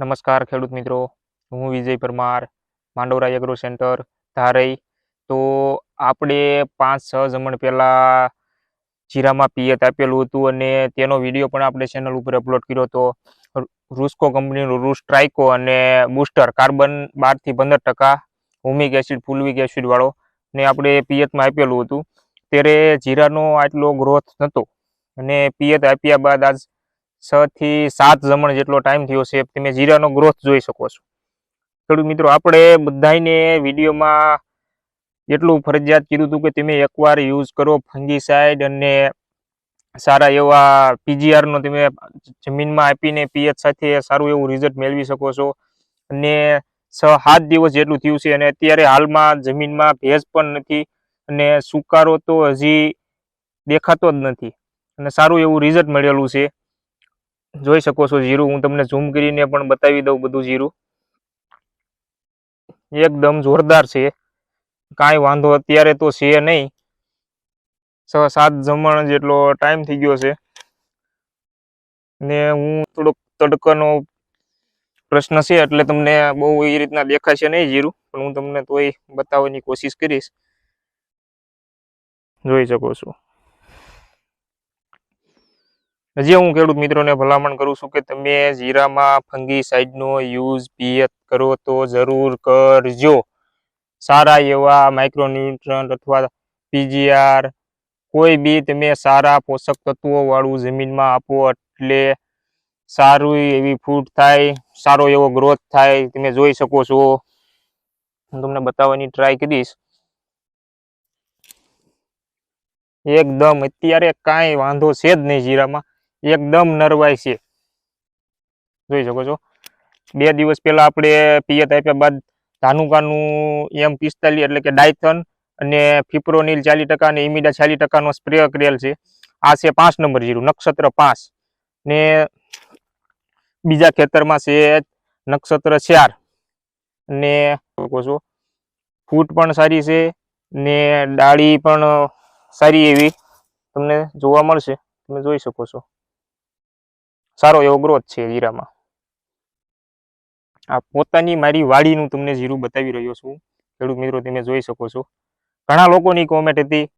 નમસ્કાર ખેડૂત મિત્રો. હું વિજય પરમાર માંડવરા એગ્રો સેન્ટર ધારઈ. તો આપણે પાંચ છ જમણ પહેલાં જીરામાં પિયત આપેલું હતું અને તેનો વીડિયો પણ આપણે ચેનલ ઉપર અપલોડ કર્યો હતો. રૂસ્કો કંપનીનું રૂસ ટ્રાઇકો અને બુસ્ટર કાર્બન બારથી પંદર ટકા, હુમિક એસિડ, ફુલવિક એસિડવાળો ને આપણે પિયતમાં આપેલું હતું. ત્યારે જીરાનો આટલો ગ્રોથ નહોતો અને પિયત આપ્યા બાદ આજ છ થી સાત જમણ જેટલો ટાઈમ થયો છે, તમે જીરાનો ગ્રોથ જોઈ શકો છો. ખેડૂત મિત્રો, આપણે બધાને વિડીયોમાં એટલું ફરજિયાત કીધું હતું કે તમે એકવાર યુઝ કરો ફંગીસાઇડ અને સારા એવા પીજીઆરનો તમે જમીનમાં આપીને પીએચ સાથે સારું એવું રિઝલ્ટ મેળવી શકો છો. અને છ સાત દિવસ જેટલું થયું છે અને અત્યારે હાલમાં જમીનમાં ભેજ પણ નથી અને સુકારો તો હજી દેખાતો જ નથી. અને સારું એવું રિઝલ્ટ મળેલું છે. જોઈ શકો છો જીરું. હું તમને ઝૂમ કરીને પણ બતાવી દઉં બધું જીરું. એકદમ જોરદાર છે. કાંઈ વાંધો અત્યારે તો છે નહીં. છ સાત જમણ જેટલો ટાઈમ થઈ ગયો છે. ને હું થોડોક તડકાનો પ્રશ્ન છે એટલે તમને બહુ એ રીતના દેખાશે નહીં જીરું. પણ હું તમને તોય બતાવવાની કોશિશ કરીશ. જોઈ શકો છો. હજી હું ખેડૂત મિત્રોને ભલામણ કરું છું કે તમે જીરામાં ફંગીસાઇડનો યુઝ પિયત કરો તો જરૂર કરજો. સારા એવા માઇક્રોન્યુટ્રન અથવા પીજીઆર કોઈ બી તમે સારા પોષક તત્વો વાળું જમીનમાં આપો એટલે સારું એવી ફૂટ થાય, સારો એવો ગ્રોથ થાય, તમે જોઈ શકો છો. હું તમને બતાવવાની ટ્રાય કરીશ. એકદમ, અત્યારે કાંઈ વાંધો છે જ નહીં જીરામાં. એકદમ નરવાય છે. જોઈ શકો છો. બે દિવસ પહેલા આપણે પિયત આપ્યા બાદ ધાનુકાનું એમ પિસ્તાલીસ એટલે કે ડાયથન અને ફિપ્રોનિલ ચાલીસ ટકા અને ઇમિડા ચાલીસ ટકાનો સ્પ્રે કરેલ છે. આ છે પાંચ નંબર જીરું, નક્ષત્ર પાંચ. ને બીજા ખેતરમાં છે નક્ષત્ર ચાર. ને શકો છો. ફૂટ પણ સારી છે ને ડાળી પણ સારી એવી તમને જોવા મળશે. તમે જોઈ શકો છો. સારો એવો ગ્રોથ છે જીરામાં આ પોતાની મારી વાડીનું તમને જીરું બતાવી રહ્યો છું. ખેડૂત મિત્રો, તમે જોઈ શકો છો. ઘણા લોકોની કોમેન્ટ હતી